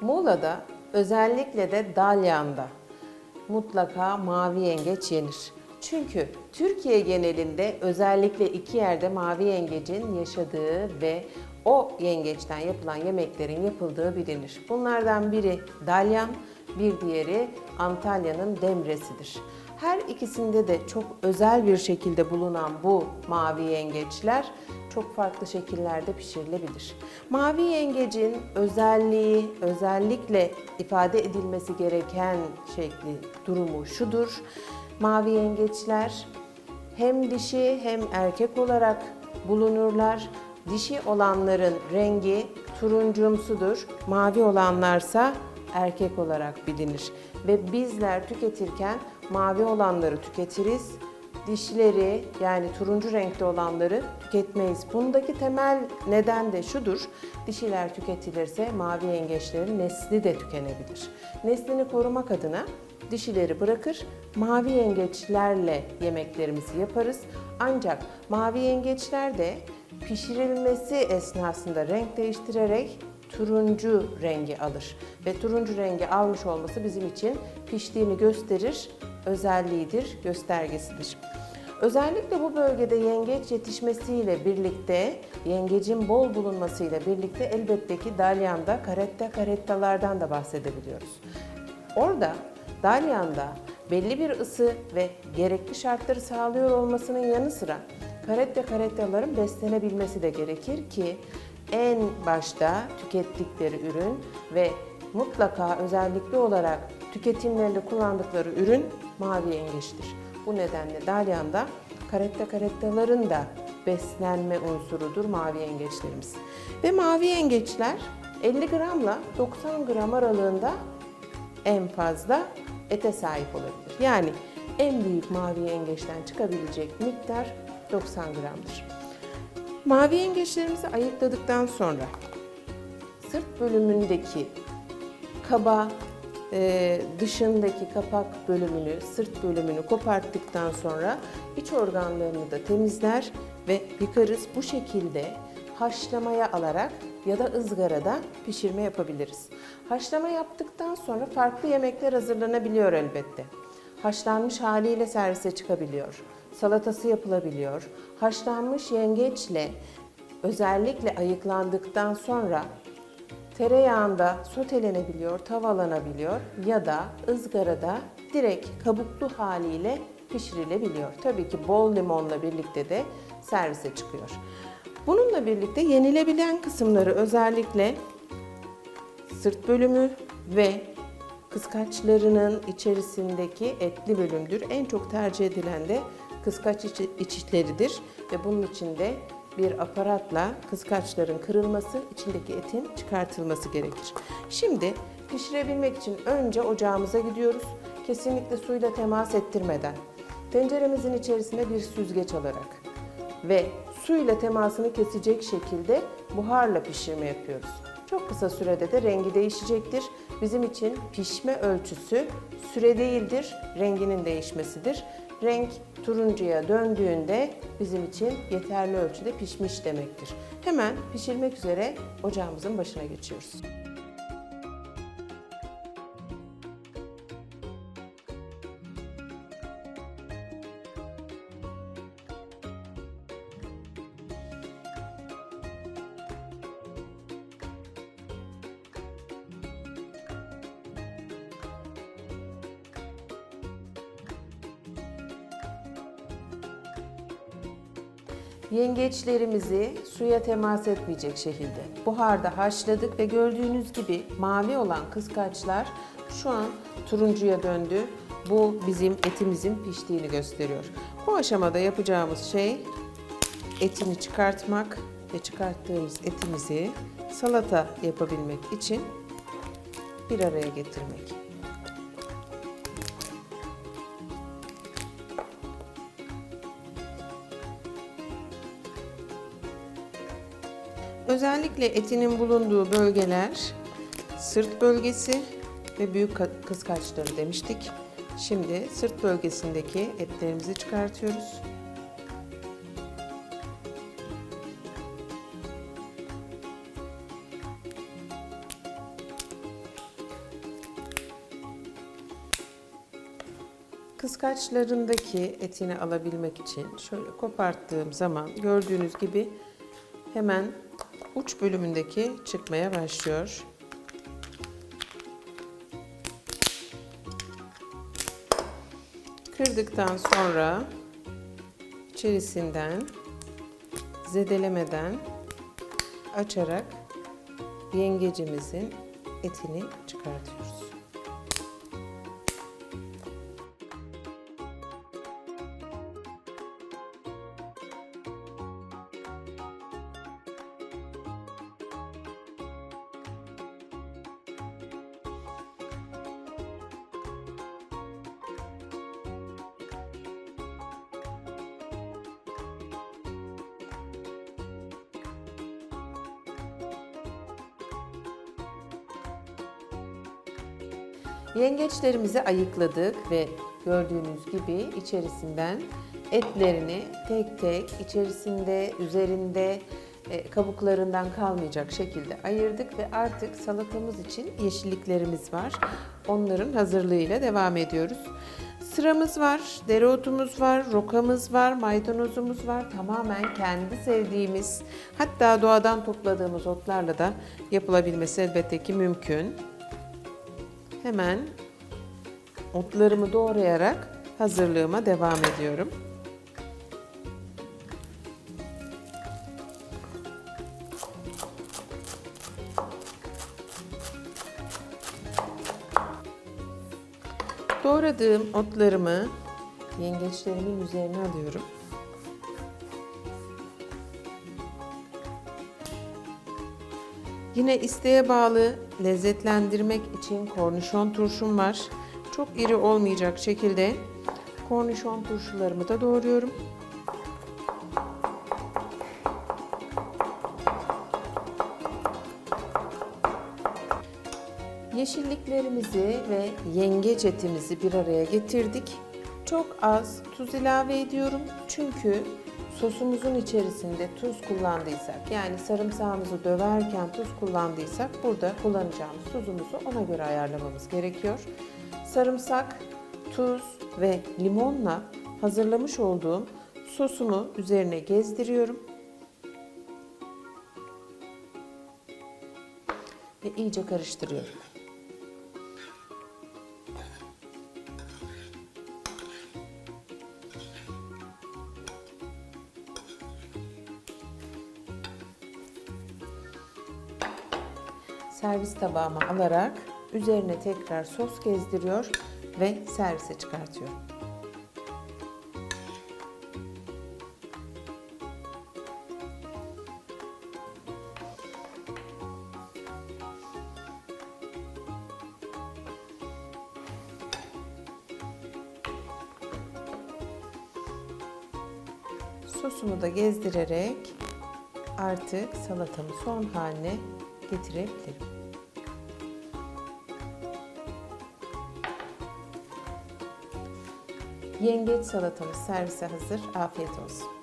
Muğla'da özellikle de Dalyan'da mutlaka mavi yengeç yenir. Çünkü Türkiye genelinde özellikle iki yerde mavi yengecin yaşadığı ve o yengeçten yapılan yemeklerin yapıldığı bilinir. Bunlardan biri Dalyan, bir diğeri Antalya'nın Demre'sidir. Her ikisinde de çok özel bir şekilde bulunan bu mavi yengeçler çok farklı şekillerde pişirilebilir. Mavi yengecin özelliği, özellikle ifade edilmesi gereken şekli, durumu şudur. Mavi yengeçler hem dişi hem erkek olarak bulunurlar. Dişi olanların rengi turuncumsudur. Mavi olanlarsa erkek olarak bilinir. Ve bizler tüketirken mavi olanları tüketiriz. Dişileri yani turuncu renkte olanları tüketmeyiz. Bundaki temel neden de şudur. Dişiler tüketilirse mavi yengeçlerin nesli de tükenebilir. Neslini korumak adına dişileri bırakır, mavi yengeçlerle yemeklerimizi yaparız. Ancak mavi yengeçler de pişirilmesi esnasında renk değiştirerek turuncu rengi alır. Ve turuncu rengi almış olması bizim için piştiğini gösterir, özelliğidir, göstergesidir. Özellikle bu bölgede yengeç yetişmesiyle birlikte, yengecin bol bulunmasıyla birlikte elbette ki Dalyan'da karetta karettalardan da bahsedebiliyoruz. Orada Dalyan'da belli bir ısı ve gerekli şartları sağlıyor olmasının yanı sıra karette karettaların beslenebilmesi de gerekir ki en başta tükettikleri ürün ve mutlaka özellikli olarak tüketimlerinde kullandıkları ürün mavi yengeçtir. Bu nedenle Dalyan'da karetta karettaların da beslenme unsurudur mavi yengeçlerimiz. Ve mavi yengeçler 50 gramla 90 gram aralığında en fazla ete sahip olabilir. Yani en büyük mavi yengeçten çıkabilecek miktar 90 gramdır. Mavi yengeçlerimizi ayıkladıktan sonra sırt bölümündeki kaba e, dışındaki kapak bölümünü, sırt bölümünü koparttıktan sonra iç organlarını da temizler ve yıkarız. Bu şekilde haşlamaya alarak ya da ızgarada pişirme yapabiliriz. Haşlama yaptıktan sonra farklı yemekler hazırlanabiliyor elbette. Haşlanmış haliyle servise çıkabiliyor. Salatası yapılabiliyor. Haşlanmış yengeçle özellikle ayıklandıktan sonra tereyağında sotelenebiliyor, tavalanabiliyor ya da ızgarada direkt kabuklu haliyle pişirilebiliyor. Tabii ki bol limonla birlikte de servise çıkıyor. Bununla birlikte yenilebilen kısımları özellikle sırt bölümü ve kıskaçlarının içerisindeki etli bölümdür. En çok tercih edilen de kıskaç içi- içitleridir ve bunun için de bir aparatla kıskaçların kırılması, içindeki etin çıkartılması gerekir. Şimdi pişirebilmek için önce ocağımıza gidiyoruz. Kesinlikle suyla temas ettirmeden tenceremizin içerisine bir süzgeç alarak ve suyla temasını kesecek şekilde buharla pişirme yapıyoruz. Çok kısa sürede de rengi değişecektir. Bizim için pişme ölçüsü süre değildir, renginin değişmesidir. Renk turuncuya döndüğünde bizim için yeterli ölçüde pişmiş demektir. Hemen pişirmek üzere ocağımızın başına geçiyoruz. Yengeçlerimizi suya temas etmeyecek şekilde buharda haşladık ve gördüğünüz gibi mavi olan kıskaçlar şu an turuncuya döndü. Bu bizim etimizin piştiğini gösteriyor. Bu aşamada yapacağımız şey etini çıkartmak ve çıkarttığımız etimizi salata yapabilmek için bir araya getirmek. Özellikle etinin bulunduğu bölgeler sırt bölgesi ve büyük kıskaçları demiştik. Şimdi sırt bölgesindeki etlerimizi çıkartıyoruz. Kıskaçlarındaki etini alabilmek için şöyle koparttığım zaman gördüğünüz gibi hemen uç bölümündeki çıkmaya başlıyor. Kırdıktan sonra içerisinden zedelemeden açarak yengecimizin etini çıkartıyoruz. Yengeçlerimizi ayıkladık ve gördüğünüz gibi içerisinden etlerini tek tek içerisinde, üzerinde e, kabuklarından kalmayacak şekilde ayırdık ve artık salatamız için yeşilliklerimiz var. Onların hazırlığıyla devam ediyoruz. Sıramız var, dereotumuz var, rokamız var, maydanozumuz var. Tamamen kendi sevdiğimiz, hatta doğadan topladığımız otlarla da yapılabilmesi elbette ki mümkün. Hemen otlarımı doğrayarak hazırlığıma devam ediyorum. Doğradığım otlarımı yengeçlerimin üzerine alıyorum. Yine isteğe bağlı lezzetlendirmek için kornişon turşum var. Çok iri olmayacak şekilde kornişon turşularımı da doğruyorum. Yeşilliklerimizi ve yengeç etimizi bir araya getirdik. Çok az tuz ilave ediyorum çünkü sosumuzun içerisinde tuz kullandıysak yani sarımsağımızı döverken tuz kullandıysak burada kullanacağımız tuzumuzu ona göre ayarlamamız gerekiyor. Sarımsak, tuz ve limonla hazırlamış olduğum sosumu üzerine gezdiriyorum. Ve iyice karıştırıyorum. Servis tabağıma alarak üzerine tekrar sos gezdiriyor ve servise çıkartıyorum. Sosumu da gezdirerek artık salatamı son haline getirebilirim. Yengeç salatamız servise hazır. Afiyet olsun.